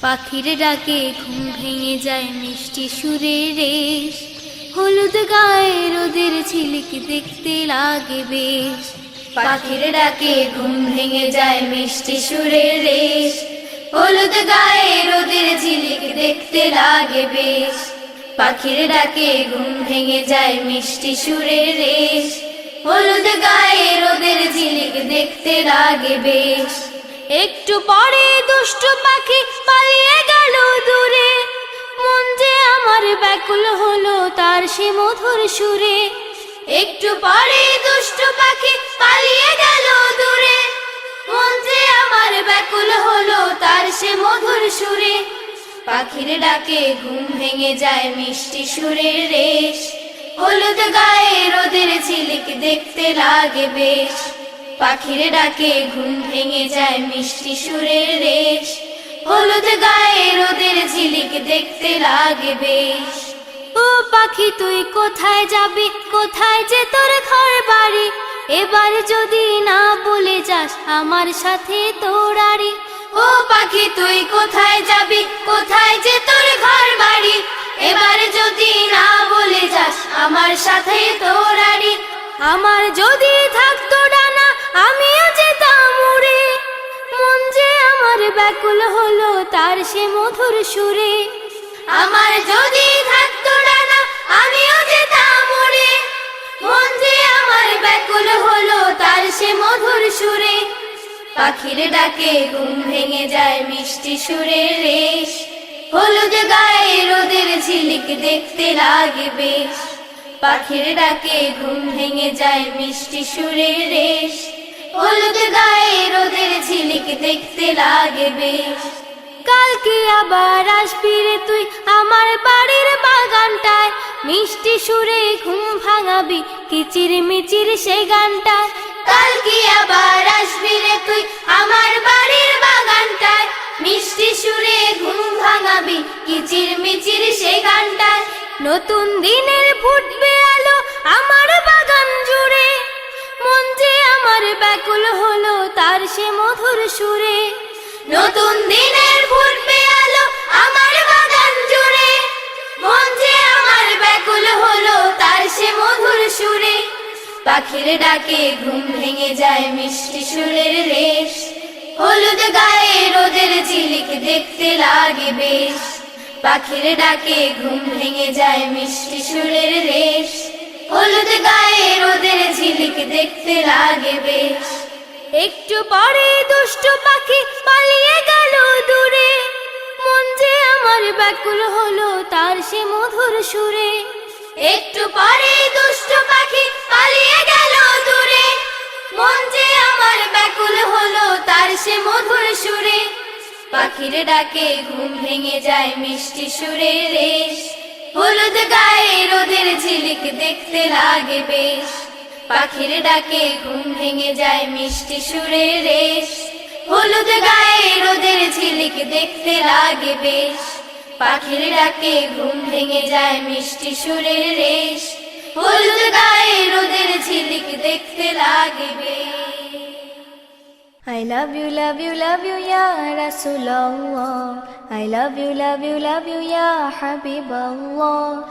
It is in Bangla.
পাখির ডাকে ঘুম ভেঙে যায় মিষ্টি সুরের রেশ। হলুদ গায়ে রোদের ঝিলিক দেখতে লাগে বেশ। পাখির ডাকে ঘুম ভেঙে যায় মিষ্টি সুরের রেশ। হলুদ গায়ে রোদের ঝিলিক দেখতে লাগে বেশ। পাখির ডাকে ঘুম ভেঙে যায় মিষ্টি সুরের রেশ। হলুদ গায়ে রোদের ঝিলিক দেখতে লাগে বেশ। একটু পরে দুষ্টু পাখি পালিয়ে গেল দূরে। মন যে আমার ব্যাকুল হলো তার সে মধুর সুরে। একটু পরে দুষ্টু পাখি পালিয়ে গেল দূরে। মন যে আমার ব্যাকুল হলো তার সে মধুর সুরে। পাখির ডাকে ঘুম ভেঙে যায় মিষ্টি সুরের রেশ। হলুদ গায়ে রোদের ঝিলিক দেখতে লাগে বেশ। পাখির ডাকে ঘুম ভেঙে যায় মিষ্টি সুরের রেশ। হলুদ গায়ে রোদের ঝিলিক দেখতে লাগে বেশ। ও পাখি, তুই কোথায় যাবি? কোথায় যে তোর ঘর বাড়ি? এবার যদি না বলে যাস আমার সাথে তোরারি ও পাখি, তুই কোথায় যাবি? কোথায় যে তোর ঘর বাড়ি? এবার যদি না বলে যাস আমার সাথে তোরারি আমার যদি থাকতো ডানা আমিও যেতাম উড়ে মন যে আমার ব্যাকুল হলো তার সে মধুর সুরে। আমার যদি থাকতো ডানা, আমিও যেতাম উড়ে মন যে আমার ব্যাকুল হলো তার সে মধুর সুরে। পাখির ডাকে ঘুম ভেঙে যায় মিষ্টি সুরের রেশ। হলুদ গায়ে রোদের ঝিলিক দেখতে লাগে বেশ। পাখির ডাকে ঘুম ভেঙে যায় মিষ্টি সুরের রেশ। হলুদ গায়ে রোদের ঝিলিক দেখতে লাগে বেশ। কালকে আবার আসবি রে তুই আমার বাড়ির বাগানটায়। মিষ্টি সুরে ঘুম ভাঙাবি, কিচির মিচির সে গানটায়। কালকে আবার আসবি রে তুই আমার বাড়ির বাগানটায়। মিষ্টি সুরে ঘুম ভাঙাবি, কিচির মিচির সে গানটায়। নতুন দিনের ফুটবে ব্যাকুল হলো তার সে মধুর সুরে। নতুন দিনের ফুটবে আলো আমার বাগান জুড়ে। মন যে আমার ব্যাকুল হলো তার সে মধুর সুরে। পাখির ডাকে ঘুম ভেঙে যায় মিষ্টি সুরের রেশ। হলুদ গায়ে রোদের ঝিলিক দেখতে লাগে বেশ। পাখির ডাকে ঘুম ভেঙে যায় মিষ্টি সুরের রেশ। হলুদ গায়ে রোদের ঝিলিক দেখতে লাগে বেশ। একটু পরে দুষ্ট পাখি পালিয়ে গেল দূরে। মন যে আমার ব্যাকুল হলো, তার সে মধুর সুরে। একটু পরে দুষ্ট পাখি পালিয়ে গেল দূরে। মন যে আমার ব্যাকুল হলো, তার সে মধুর সুরে। পাখির ডাকে ঘুম ভেঙে যায় মিষ্টি সুরে রেশ। হলুদ গায়ে ঝিলিক দেখতে লাগে বেশ। পাখির ডাকে ঘুম ভেঙে যায় মিষ্টি সুরে রেশ। হলুদ গায়ে রোদের ঝিলিক দেখতে লাগে বেশ। পাখির ডাকে ঘুম ভেঙে যায় মিষ্টি সুরে রেশ। হলুদ গায়ে রোদের ঝিলিক দেখতে লাগে বেশ। I love you, love you, love you, ya Rasulullah. I love you, love you, love you, ya Habibullah.